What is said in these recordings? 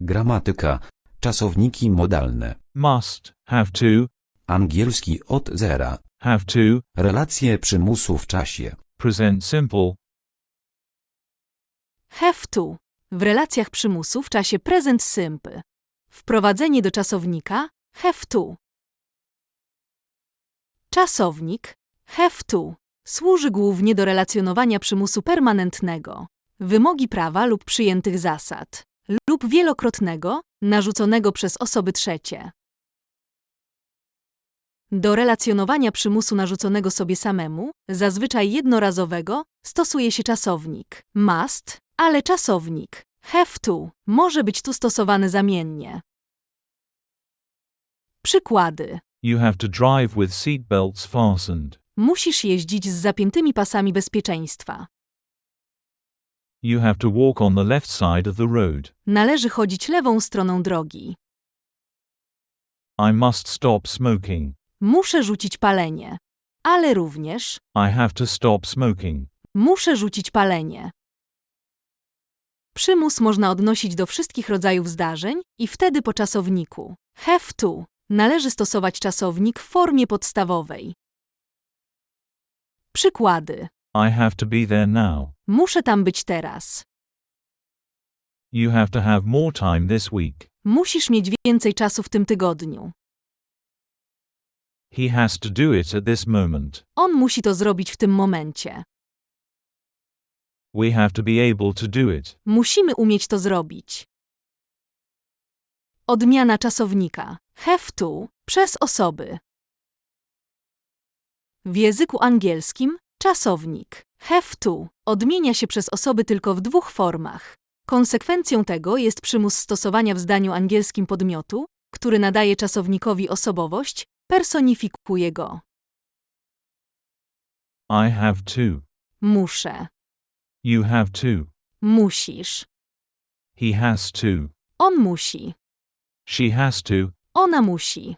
Gramatyka. Czasowniki modalne. must, have to, Angielski od zera. have to, Relacje przymusu w czasie. present simple, Have to. W relacjach przymusu w czasie present simple. Wprowadzenie do czasownika have to. Czasownik have to służy głównie do relacjonowania przymusu permanentnego, wymogi prawa lub przyjętych zasad, lub wielokrotnego, narzuconego przez osoby trzecie. Do relacjonowania przymusu narzuconego sobie samemu, zazwyczaj jednorazowego, stosuje się czasownik must, ale czasownik have to może być tu stosowany zamiennie. Przykłady. you have to drive with seat belts fastened, Musisz jeździć z zapiętymi pasami bezpieczeństwa. You have to walk on the left side of the road, Należy chodzić lewą stroną drogi. I must stop smoking, Muszę rzucić palenie. Ale również I have to stop smoking, muszę rzucić palenie. Przymus można odnosić do wszystkich rodzajów zdarzeń i wtedy po czasowniku have to należy stosować czasownik w formie podstawowej. Przykłady. I have to be there now, Muszę tam być teraz. you have to have more time this week, Musisz mieć więcej czasu w tym tygodniu. he has to do it at this moment, On musi to zrobić w tym momencie. we have to be able to do it, Musimy umieć to zrobić. Odmiana czasownika have to przez osoby. W języku angielskim czasownik have to odmienia się przez osoby tylko w dwóch formach. Konsekwencją tego jest przymus stosowania w zdaniu angielskim podmiotu, który nadaje czasownikowi osobowość, personifikuje go. I have to, Muszę, you have to, musisz, he has to, on musi, she has to, ona musi,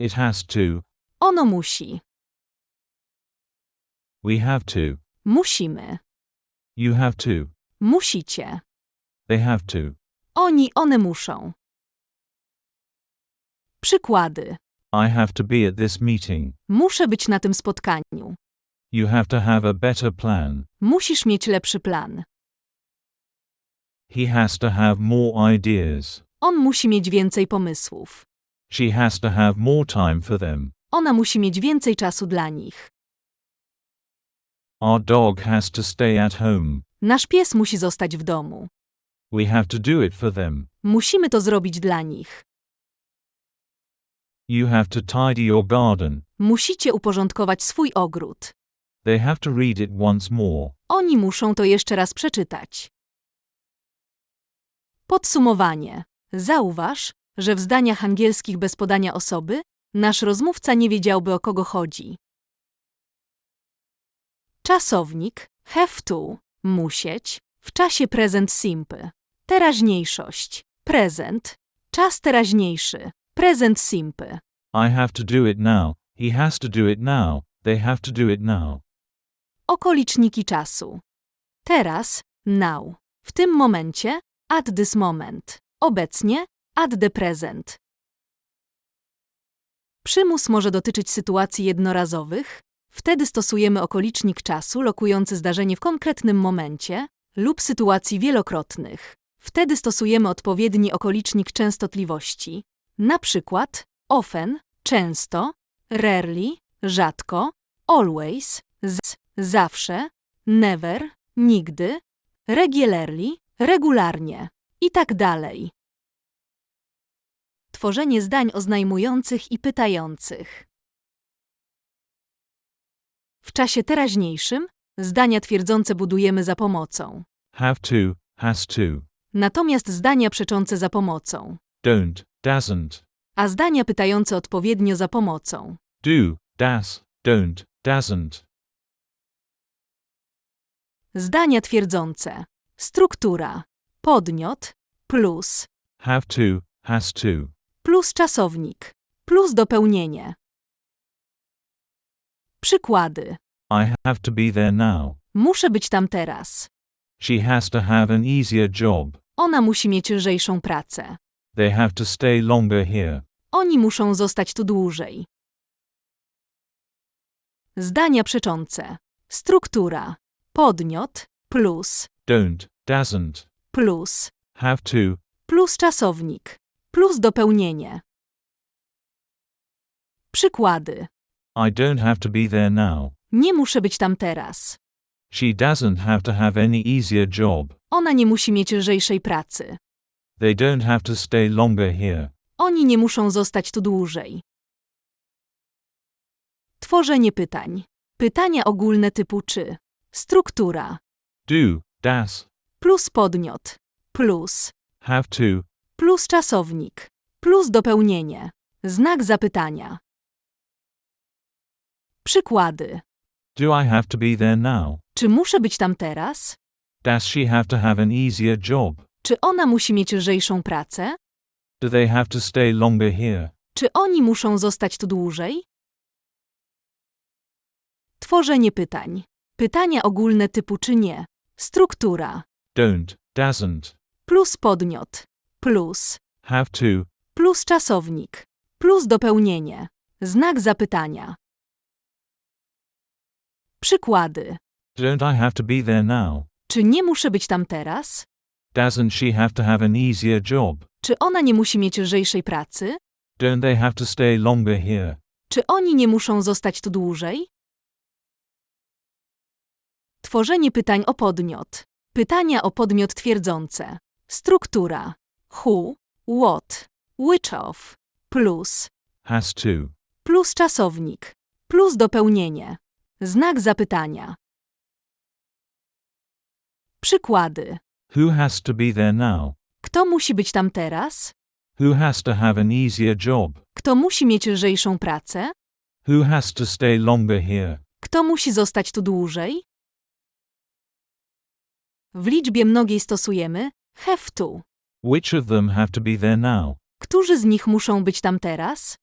it has to, ono musi, we have to, musimy. you have to, Musicie. they have to. Oni, one muszą. Przykłady. I have to be at this meeting. Muszę być na tym spotkaniu. You have to have a better plan. Musisz mieć lepszy plan. He has to have more ideas. On musi mieć więcej pomysłów. She has to have more time for them. Ona musi mieć więcej czasu dla nich. Our dog has to stay at home. Nasz pies musi zostać w domu. We have to do it for them. Musimy to zrobić dla nich. You have to tidy your garden. Musicie uporządkować swój ogród. They have to read it once more. Oni muszą to jeszcze raz przeczytać. Podsumowanie. Zauważ, że w zdaniach angielskich bez podania osoby nasz rozmówca nie wiedziałby o kogo chodzi. Czasownik have to musieć w czasie present simple. Teraźniejszość present czas teraźniejszy present simple. I have to do it now. He has to do it now. They have to do it now. Okoliczniki czasu. Teraz, now. W tym momencie, at this moment. Obecnie, at the present. Przymus może dotyczyć sytuacji jednorazowych. Wtedy stosujemy okolicznik czasu lokujący zdarzenie w konkretnym momencie lub sytuacji wielokrotnych. Wtedy stosujemy odpowiedni okolicznik częstotliwości. Na przykład often, często, rarely, rzadko, always, z, zawsze, never, nigdy, regularly, regularnie i tak dalej. Tworzenie zdań oznajmujących i pytających. W czasie teraźniejszym zdania twierdzące budujemy za pomocą, Have to, has to. natomiast zdania przeczące za pomocą, Don't, doesn't. a zdania pytające odpowiednio za pomocą. Do, das, don't, doesn't. Zdania twierdzące. Struktura. Podmiot plus Have to, has to. plus czasownik plus dopełnienie. Przykłady. I have to be there now. Muszę być tam teraz. She has to have an easier job. Ona musi mieć lżejszą pracę. They have to stay longer here. Oni muszą zostać tu dłużej. Zdania przeczące. Struktura. Podmiot plus Don't, doesn't. plus Have to, plus czasownik plus dopełnienie. Przykłady. I don't have to be there now. Nie muszę być tam teraz. She doesn't have to have any easier job. Ona nie musi mieć lżejszej pracy. They don't have to stay longer here. Oni nie muszą zostać tu dłużej. Tworzenie pytań. Pytania ogólne typu czy. Struktura. Do, das. Plus podmiot. Plus. Have to, Plus czasownik. Plus dopełnienie. Znak zapytania. Przykłady. do I have to be there now? Czy muszę być tam teraz? Does she have to have an easier job? Czy ona musi mieć lżejszą pracę? Do they have to stay longer here? Czy oni muszą zostać tu dłużej? Tworzenie pytań. Pytania ogólne typu czy nie. Struktura. Don't, doesn't. Plus podmiot. Plus. Have to, Plus czasownik. Plus dopełnienie. Znak zapytania. Przykłady. don't I have to be there now? Czy nie muszę być tam teraz? Doesn't she have to have an easier job? Czy ona nie musi mieć lżejszej pracy? Don't they have to stay longer here? Czy oni nie muszą zostać tu dłużej? Tworzenie pytań o podmiot. Pytania o podmiot twierdzące. Struktura. Who, what, which of, plus, Has to, plus czasownik, plus dopełnienie. Znak zapytania. Przykłady. who has to be there now? Kto musi być tam teraz? Who has to have an easier job? Kto musi mieć lżejszą pracę? Who has to stay longer here? Kto musi zostać tu dłużej? W liczbie mnogiej stosujemy have to. Which of them have to be there now? Którzy z nich muszą być tam teraz?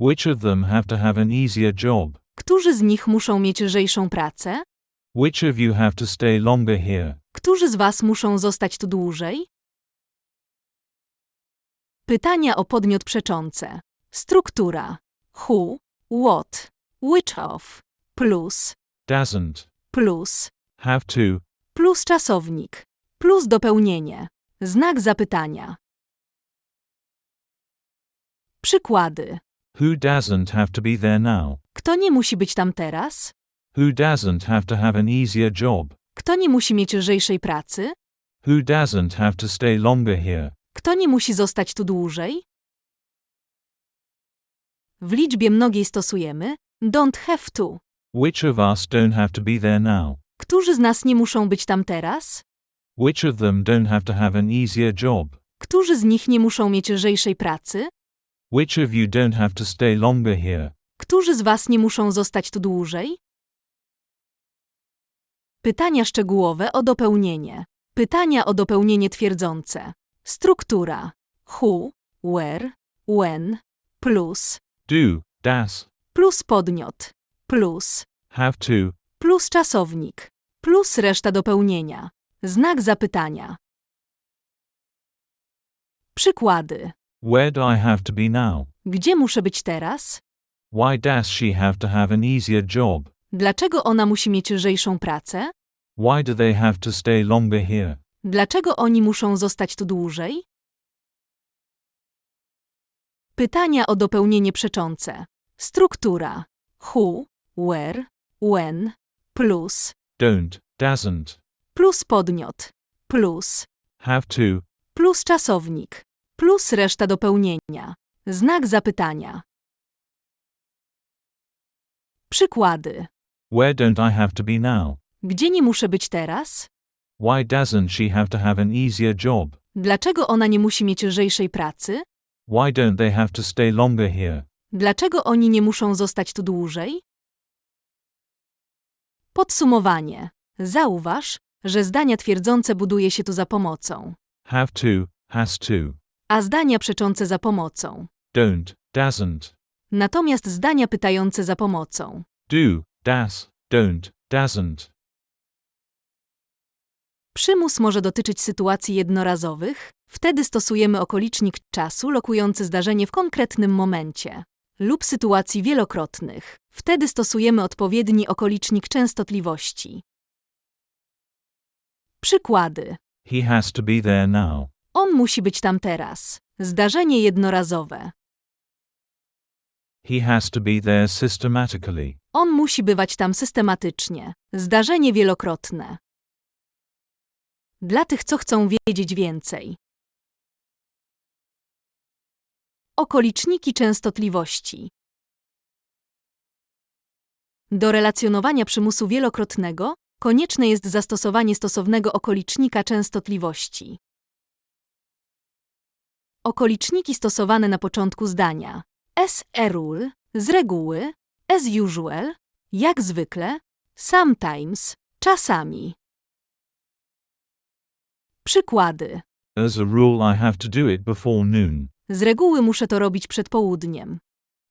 Which of them have to have an easier job? Którzy z nich muszą mieć lżejszą pracę? Which of you have to stay longer here? Którzy z was muszą zostać tu dłużej? Pytania o podmiot przeczące. Struktura. Who, what, which of, plus, Doesn't, plus, have to, plus czasownik, plus dopełnienie. Znak zapytania. Przykłady. Who doesn't have to be there now? Kto nie musi być tam teraz? Who doesn't have to have an easier job? Kto nie musi mieć lżejszej pracy? Who doesn't have to stay longer here? Kto nie musi zostać tu dłużej? W liczbie mnogiej stosujemy don't have to. Which of us don't have to be there now? Którzy z nas nie muszą być tam teraz? Which of them don't have to have an easier job? Którzy z nich nie muszą mieć lżejszej pracy? Which of you don't have to stay longer here? Którzy z was nie muszą zostać tu dłużej? Pytania szczegółowe o dopełnienie. Pytania o dopełnienie twierdzące. Struktura. Who, where, when, plus, Do, das, plus podmiot, plus, have to, plus czasownik, plus reszta dopełnienia. Znak zapytania. Przykłady. Where do I have to be now? Gdzie muszę być teraz? Why does she have to have an easier job? Dlaczego ona musi mieć lżejszą pracę? Why do they have to stay longer here? Dlaczego oni muszą zostać tu dłużej? Pytania o dopełnienie przeczące. Struktura. Who, where, when, plus, Don't, doesn't, plus podmiot, plus, have to, plus czasownik, plus reszta dopełnienia. Znak zapytania. Przykłady. where don't I have to be now? Gdzie nie muszę być teraz? Why doesn't she have to have an easier job? Dlaczego ona nie musi mieć lżejszej pracy? Why don't they have to stay longer here? Dlaczego oni nie muszą zostać tu dłużej? Podsumowanie. Zauważ, że zdania twierdzące buduje się tu za pomocą, Have to, has to, a zdania przeczące za pomocą. don't, doesn't, Natomiast zdania pytające za pomocą. do, das, don't, doesn't. Przymus może dotyczyć sytuacji jednorazowych, wtedy stosujemy okolicznik czasu lokujący zdarzenie w konkretnym momencie, lub sytuacji wielokrotnych, wtedy stosujemy odpowiedni okolicznik częstotliwości. Przykłady. He has to be there now. On musi być tam teraz. Zdarzenie jednorazowe. He has to be there systematically. On musi bywać tam systematycznie. Zdarzenie wielokrotne. Dla tych, co chcą wiedzieć więcej. Okoliczniki częstotliwości. Do relacjonowania przymusu wielokrotnego konieczne jest zastosowanie stosownego okolicznika częstotliwości. Okoliczniki stosowane na początku zdania. As a rule, z reguły, as usual, jak zwykle, sometimes, czasami. Przykłady. As a rule, I have to do it before noon. Z reguły muszę to robić przed południem.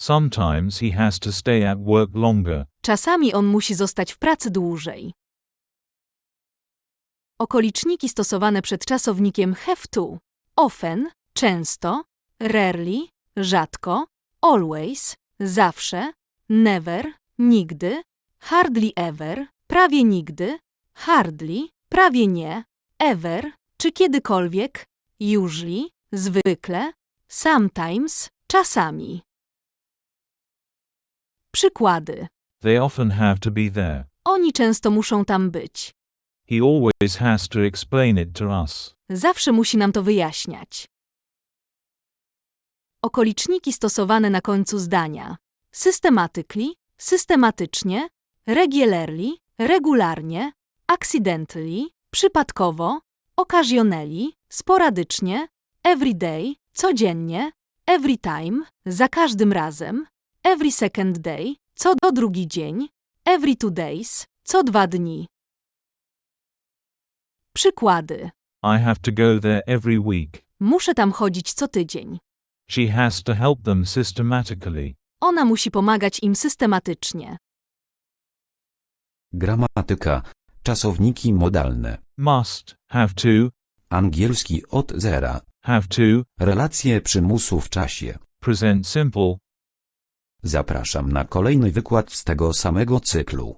Sometimes he has to stay at work longer. Czasami on musi zostać w pracy dłużej. Okoliczniki stosowane przed czasownikiem have to. Often, często, rarely, rzadko, always, zawsze, never, nigdy, hardly ever, prawie nigdy, hardly, prawie nie, ever, czy kiedykolwiek, usually, zwykle, sometimes, czasami. Przykłady. They often have to be there. Oni często muszą tam być. He always has to explain it to us. Zawsze musi nam to wyjaśniać. Okoliczniki stosowane na końcu zdania. Systematically, systematycznie, regularly, regularnie, accidentally, przypadkowo, occasionally, sporadycznie, everyday, codziennie, every time, za każdym razem, every second day, co do drugi dzień, every two days, co dwa dni. Przykłady. I have to go there every week. Muszę tam chodzić co tydzień. She has to help them systematically. Ona musi pomagać im systematycznie. Gramatyka. Czasowniki modalne. Must, have to, Angielski od zera. have to, Relacje przymusu w czasie. present simple, Zapraszam na kolejny wykład z tego samego cyklu.